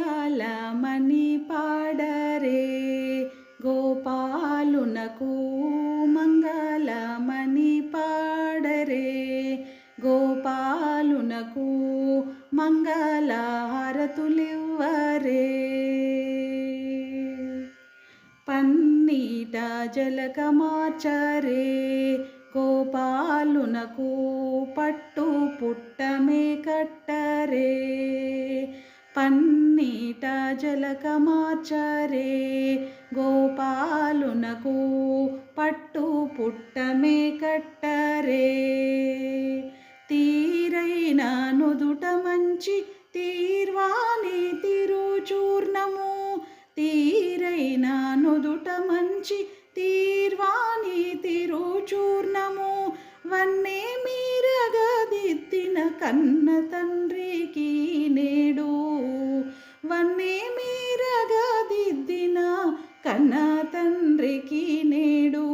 మంగళమణి పాడరే. గోపాలునకు మంగళమణి పాడరే. గోపాలునకు మంగళహారతులివ్వరే. పన్నీట జలక మార్చరే. గోపాలునకు పట్టు పుట్టమే కట్టరే. పన్నీట జలక గోపాలునకు పట్టు పుట్టమే కట్టరే. తీరైన నుదుట మంచి తీర్వాణి తిరుచూర్ణము తీరైన నుదుట మంచి తీర్వాణి తిరుచూర్ణము. వన్నే మీరగదిద్దిన కన్న తండ్రికి నేడు వన్నే మీరగదిద్దిన కన్న తండ్రికి నేడు.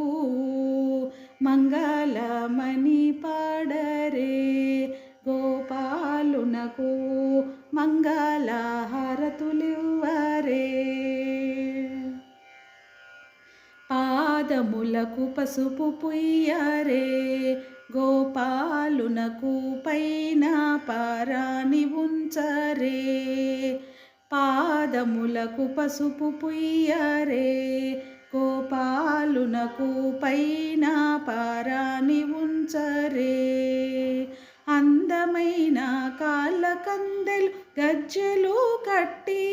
మంగళమణి పాడరే గోపాలునకు మంగళహారతులివ్వరే. పాదములకు పసుపు పుయ్యరే గోపాలునకు పైన పారాని ఉంచరే పాదములకు పసుపు పుయ్యరే గోపాలునకు పైన పారాని ఉంచరే. అందమైన కాళ్ళ కందెలు గజ్జెలు కట్టి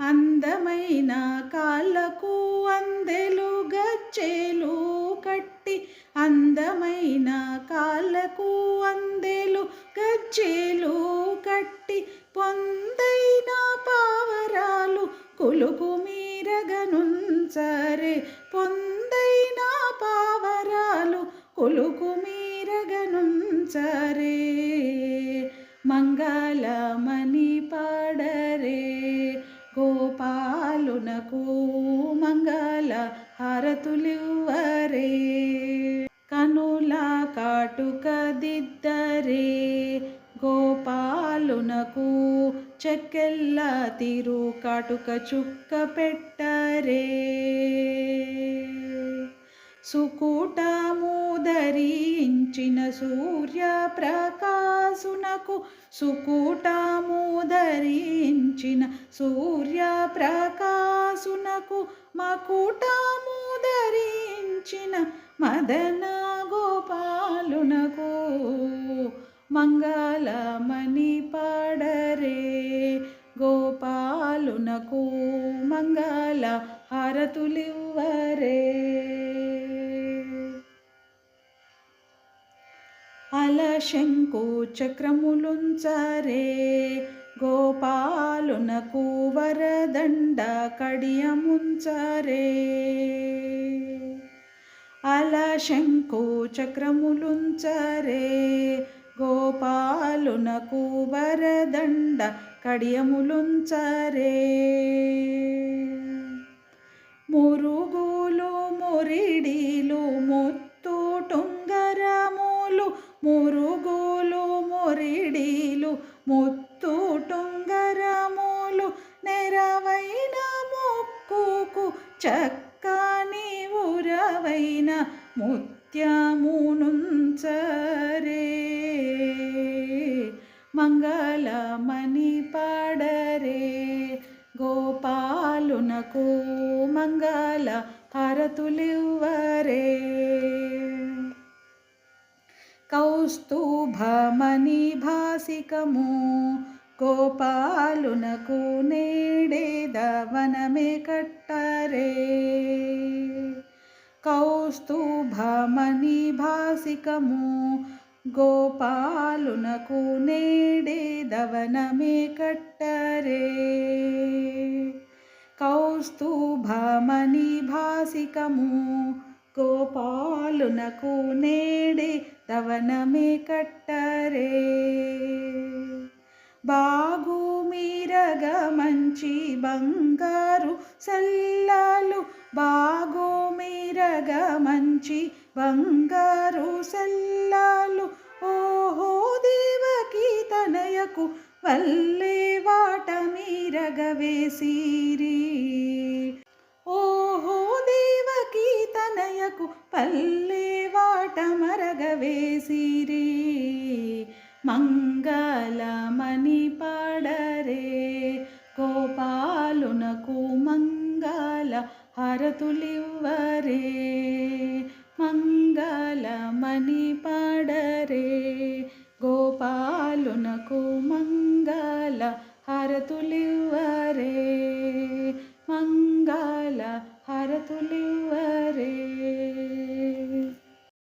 అందమైన కాళ్ళకు అందెలు గజ్జెలు కట్టి అందమైన కాళ్ళకు అందెలు గజ్జెలు కట్టి పొందైన పా కొలుకు మీరగనుంచరే పొందైన పావరాలు కొలుకు మీరగనుంచరే మంగళమణి పాడరే గోపాలునకు మంగళ హారతులివ్వరే కనుల కాటుక దిద్దరే గోపాలునకు చెక్కెల్లా తిరు కాటుక చుక్క పెట్టరే. సుకూటముదరించిన సూర్య ప్రకాశునకు సుకూటముదరించిన సూర్య ప్రకాశునకు మకుటము ధరించిన మదన గోపాలునకు మంగళమణి పాడరే. గోపాలునకు మంగళ హారతులివ్వరే. అల శంకు చక్రములుంచరే గోపాలునకు వరదండ కడియముంచరే. అల శంకు చక్రములుంచరే గోపాలునకు వరదండ కడియములుంచరే. మురుగులు మురిడిలు ముత్తు టుంగరములు మురుగులు మురిడిలు ముత్తు టుంగరములు నెరవైన ముక్కుకు చక్కని ఉరవైన ముత్యమునుంచరే. మంగళమణి పాడరే. గోపాలునకు మంగళ హరతులివ్వరే. కౌస్తుభమణి భాసికము గోపాలునకు నేడేదవనమే కట్టరే. కౌస్తుభమణి భాసికము గోపాలునకు నేడే దవనమే కట్టరే. కౌస్తుభమని భాసికము గోపాలునకు నేడే దవనమే కట్టరే. బాగు మీరగ మంచి బంగారు సల్లాలు బాగు మీరగ మంచి బంగారు సెల్లాలు ఓహో దేవకి తనయకు వల్లే వాట మీరగవేసిరి. ఓహో దేవకి తనయకు పల్లె వాట మరగవేసిరి. మంగళమణి పాడరే గోపాలునకు మంగళ హరతులివ్వరే. మంగళమణి పాడరే. గోపాలునకు మంగళ హరతులివ్వరే. మంగళ హరతులివ్వరే.